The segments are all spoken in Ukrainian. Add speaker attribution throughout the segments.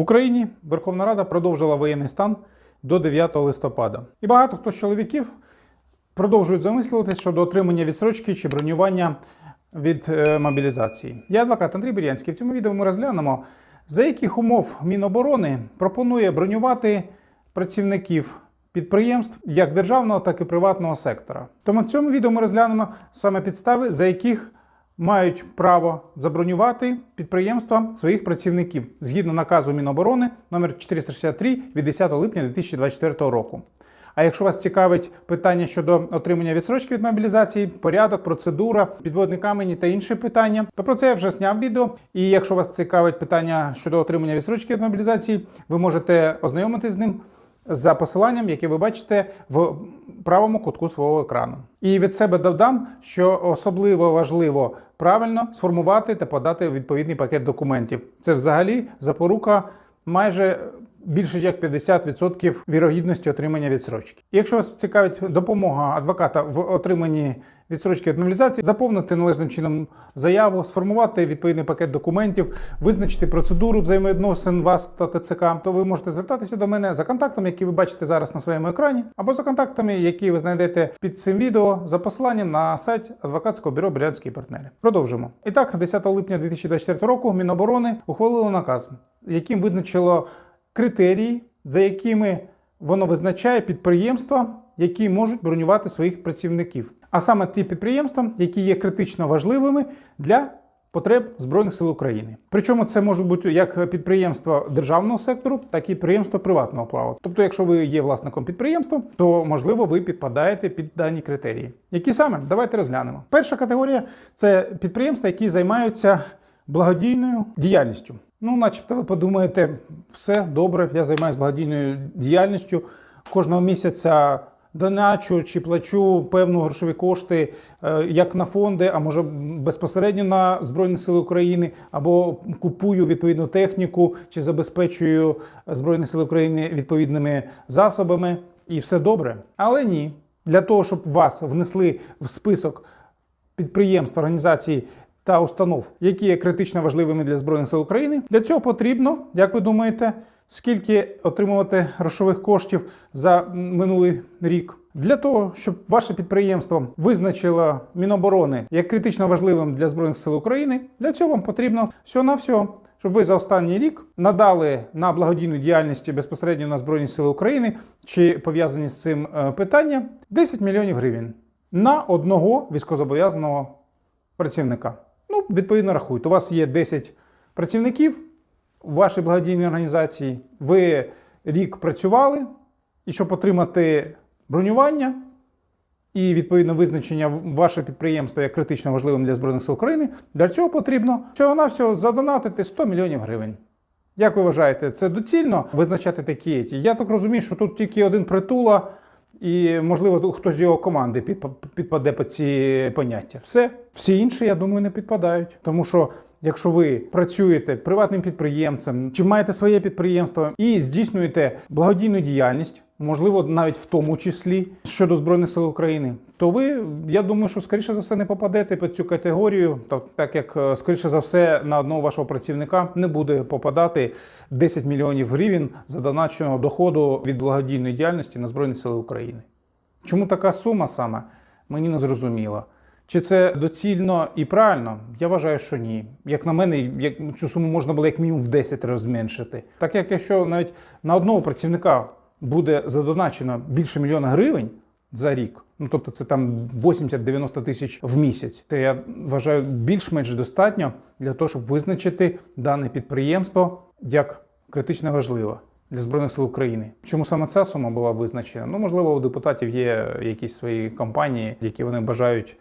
Speaker 1: В Україні Верховна Рада продовжила воєнний стан до 9 листопада. І багато хто з чоловіків продовжують замислюватись щодо отримання відсрочки чи бронювання від е, мобілізації. Я адвокат Андрій Бірянський. В цьому відео ми розглянемо, за яких умов Міноборони пропонує бронювати працівників підприємств як державного, так і приватного сектора. Тому в цьому відео ми розглянемо саме підстави, за яких мають право забронювати підприємства своїх працівників згідно наказу Міноборони номер 463 від 10 липня 2024 року. А якщо вас цікавить питання щодо отримання відсрочки від мобілізації, порядок, процедура, підводні камені та інші питання, то про це я вже зняв відео. І якщо вас цікавить питання щодо отримання відсрочки від мобілізації, ви можете ознайомитись з ним за посиланням, яке ви бачите в правому кутку свого екрану. І від себе додам, що особливо важливо правильно сформувати та подати відповідний пакет документів. Це взагалі запорука майже більше як 50% вірогідності отримання відсрочки. Якщо вас цікавить допомога адвоката в отриманні відсрочки від мобілізації, заповнити належним чином заяву, сформувати відповідний пакет документів, визначити процедуру взаємовідносин вас та ТЦК, то ви можете звертатися до мене за контактами, які ви бачите зараз на своєму екрані, або за контактами, які ви знайдете під цим відео за посиланням на сайт адвокатського бюро Брянські партнери. Продовжимо. І так, 10 липня 2024 року Міноборони ухвалило наказ, яким визначило критерії, за якими воно визначає підприємства, які можуть бронювати своїх працівників. А саме ті підприємства, які є критично важливими для потреб Збройних сил України. Причому це можуть бути як підприємства державного сектору, так і підприємства приватного права. Тобто, якщо ви є власником підприємства, то можливо ви підпадаєте під дані критерії. Які саме давайте розглянемо. Перша категорія це підприємства, які займаються благодійною діяльністю. Ну, начебто, ви подумаєте, все добре, я займаюся благодійною діяльністю. Кожного місяця доначу чи плачу певну грошові кошти е, як на фонди, а може безпосередньо на Збройні Сили України, або купую відповідну техніку чи забезпечую Збройні Сили України відповідними засобами, і все добре. Але ні. Для того, щоб вас внесли в список підприємств, організацій та установ, які є критично важливими для Збройних сил України. Для цього потрібно, як ви думаєте, скільки отримувати грошових коштів за минулий рік? Для того, щоб ваше підприємство визначило Міноборони як критично важливим для Збройних сил України, для цього вам потрібно всього-навсього, щоб ви за останній рік надали на благодійну діяльність безпосередньо на Збройні Сили України чи пов'язані з цим е, питання 10 мільйонів гривень на одного військовозобов'язаного працівника. Відповідно, рахуйте. У вас є 10 працівників у вашій благодійній організації. Ви рік працювали, і щоб отримати бронювання і відповідно визначення ваше підприємство як критично важливим для Збройних сил України, для цього потрібно всього-навсього задонатити 100 мільйонів гривень. Як ви вважаєте, це доцільно визначати такі? Я так розумію, що тут тільки один притула. І, можливо, хтось з його команди підпаде по ці поняття. Все. Всі інші, я думаю, не підпадають. Тому що, якщо ви працюєте приватним підприємцем, чи маєте своє підприємство і здійснюєте благодійну діяльність, можливо, навіть в тому числі щодо Збройних сил України, то ви, я думаю, що скоріше за все не попадете під цю категорію, так як е, скоріше за все на одного вашого працівника не буде попадати 10 мільйонів гривень задоначеного доходу від благодійної діяльності на Збройні Сили України. Чому така сума саме? Мені не зрозуміло. Чи це доцільно і правильно? Я вважаю, що ні. Як на мене, цю суму можна було як мінімум в 10 разів зменшити. Так як якщо навіть на одного працівника буде задоначено більше мільйона гривень за рік, ну тобто це там 80-90 тисяч в місяць, це я вважаю більш-менш достатньо для того, щоб визначити дане підприємство як критично важливе. Для Збройних сил України. Чому саме ця сума була визначена? Ну, можливо, у депутатів є якісь свої компанії, які вони бажають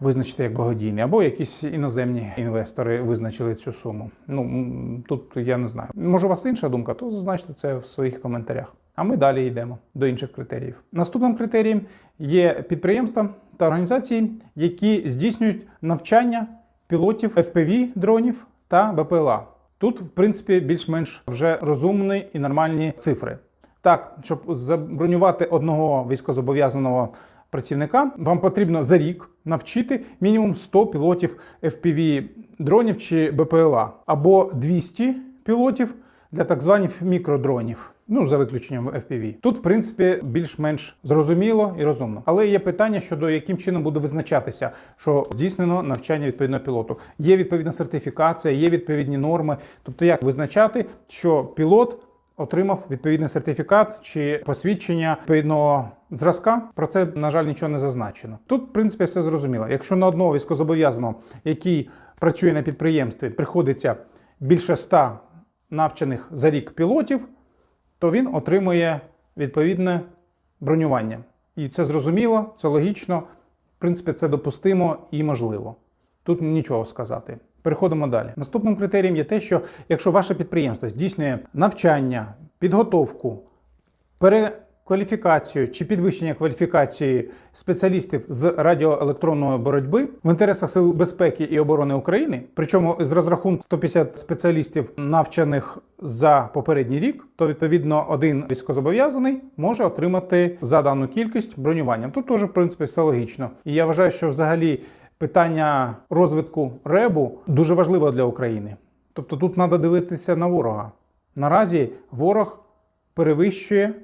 Speaker 1: визначити як благодійні, або якісь іноземні інвестори визначили цю суму. Ну тут я не знаю. Може, у вас інша думка, то зазначте це в своїх коментарях. А ми далі йдемо до інших критеріїв. Наступним критерієм є підприємства та організації, які здійснюють навчання пілотів FPV дронів та БПЛА. Тут, в принципі, більш-менш вже розумні і нормальні цифри. Так, щоб забронювати одного військовозобов'язаного працівника, вам потрібно за рік навчити мінімум 100 пілотів FPV дронів чи БПЛА, або 200 пілотів для так званих мікродронів. Ну, за виключенням FPV. Тут, в принципі, більш-менш зрозуміло і розумно. Але є питання щодо яким чином буде визначатися, що здійснено навчання відповідно пілоту. Є відповідна сертифікація, є відповідні норми. Тобто, як визначати, що пілот отримав відповідний сертифікат чи посвідчення відповідного зразка. Про це, на жаль, нічого не зазначено. Тут, в принципі, все зрозуміло. Якщо на одного військовозобов'язаного, який працює на підприємстві, приходиться більше ста навчених за рік пілотів, то він отримує відповідне бронювання. І це зрозуміло, це логічно, в принципі, це допустимо і можливо. Тут нічого сказати. Переходимо далі. Наступним критерієм є те, що якщо ваше підприємство здійснює навчання, підготовку, перекваліфікацію чи підвищення кваліфікації спеціалістів з радіоелектронної боротьби в інтересах Сил безпеки і оборони України, причому з розрахунку 150 спеціалістів, навчених за попередній рік, то відповідно один військовозобов'язаний може отримати за дану кількість бронювання. Тут теж в принципі все логічно. І я вважаю, що взагалі питання розвитку ребу дуже важливо для України. Тобто тут треба дивитися на ворога. Наразі ворог перевищує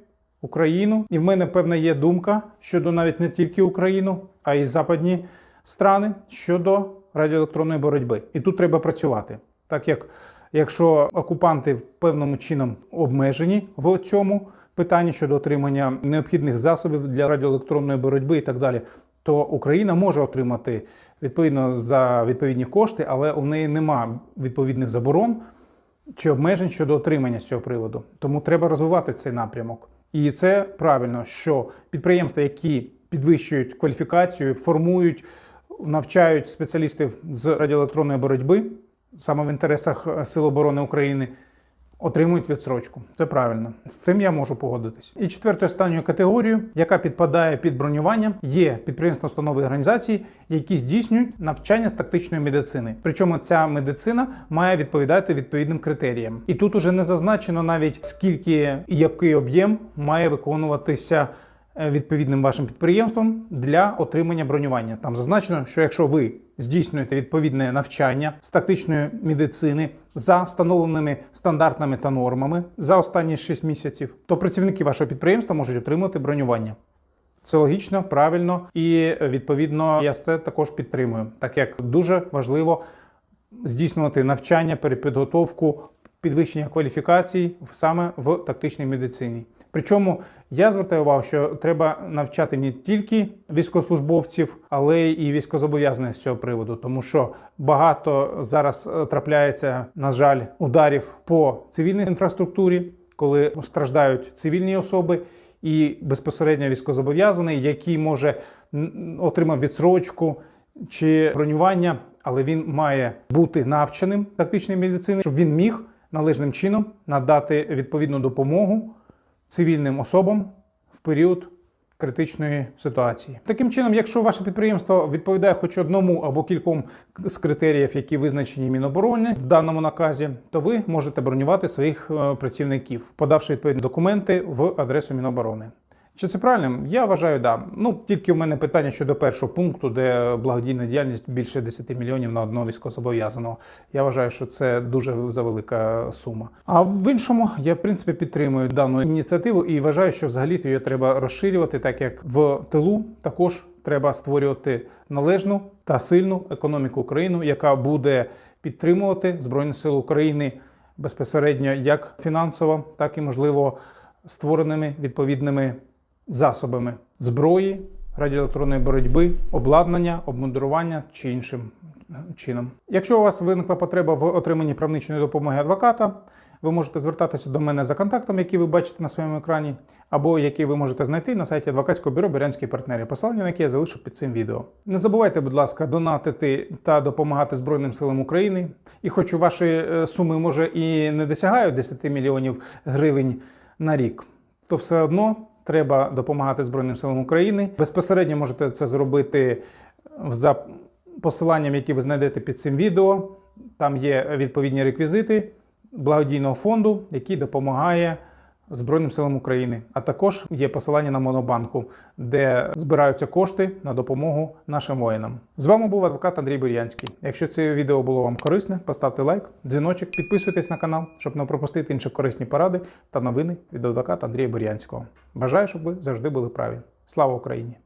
Speaker 1: Україну, і в мене певна є думка щодо навіть не тільки Україну, а й западні страни щодо радіоелектронної боротьби. І тут треба працювати, так як якщо окупанти певним чином обмежені в цьому питанні щодо отримання необхідних засобів для радіоелектронної боротьби і так далі, то Україна може отримати відповідно за відповідні кошти, але у неї нема відповідних заборон чи обмежень щодо отримання з цього приводу. Тому треба розвивати цей напрямок. І це правильно, що підприємства, які підвищують кваліфікацію, формують, навчають спеціалістів з радіоелектронної боротьби, саме в інтересах е, Сил оборони України, отримують відсрочку. Це правильно. З цим я можу погодитись. І четвертою останньою категорією, яка підпадає під бронювання, є підприємства, установи організації, які здійснюють навчання з тактичної медицини. Причому ця медицина має відповідати відповідним критеріям. І тут уже не зазначено навіть скільки і який об'єм має виконуватися відповідним вашим підприємством для отримання бронювання. Там зазначено, що якщо ви здійснюєте відповідне навчання з тактичної медицини за встановленими стандартами та нормами за останні 6 місяців, то працівники вашого підприємства можуть отримати бронювання. Це логічно, правильно і відповідно я це також підтримую, так як дуже важливо здійснювати навчання, перепідготовку, підвищення кваліфікацій саме в тактичній медицині. Причому я звертаю увагу, що треба навчати не тільки військовослужбовців, але і військовозобов'язаних з цього приводу, тому що багато зараз е, трапляється, на жаль, ударів по цивільній інфраструктурі, коли страждають цивільні особи. І безпосередньо військовозобов'язаний, який може отримав відсрочку чи бронювання, але він має бути навченим тактичної медицини, щоб він міг належним чином надати відповідну допомогу цивільним особам в період критичної ситуації. Таким чином, якщо ваше підприємство відповідає хоч одному або кільком з критеріїв, які визначені Міноборони в даному наказі, то ви можете бронювати своїх е, працівників, подавши відповідні документи в адресу Міноборони. Чи це правильно? Я вважаю, да. Ну тільки в мене питання щодо першого пункту, де благодійна діяльність більше 10 мільйонів на одного військовозобов'язаного. Я вважаю, що це дуже завелика сума. А в іншому я в принципі підтримую дану ініціативу і вважаю, що взагалі її треба розширювати, так як в тилу також треба створювати належну та сильну економіку України, яка буде підтримувати Збройні Сили України безпосередньо як фінансово, так і можливо створеними відповідними засобами зброї, радіоелектронної боротьби, обладнання, обмундирування чи іншим е, чином. Якщо у вас виникла потреба в отриманні правничної допомоги адвоката, ви можете звертатися до мене за контактом, який ви бачите на своєму екрані, або який ви можете знайти на сайті адвокатського бюро Берянські партнери, посилання на яке я залишу під цим відео. Не забувайте, будь ласка, донатити та допомагати Збройним силам України. І хоч ваші е, суми може і не досягають 10 мільйонів гривень на рік, то все одно треба допомагати Збройним силам України. Безпосередньо можете це зробити за посиланням, які ви знайдете під цим відео. Там є відповідні реквізити благодійного фонду, який допомагає Збройним силам України. А також є посилання на Монобанку, де збираються кошти на допомогу нашим воїнам. З вами був адвокат Андрій Бур'янський. Якщо це відео було вам корисне, поставте лайк, дзвіночок, підписуйтесь на канал, щоб не пропустити інші корисні поради та новини від адвоката Андрія Бур'янського. Бажаю, щоб ви завжди були праві. Слава Україні!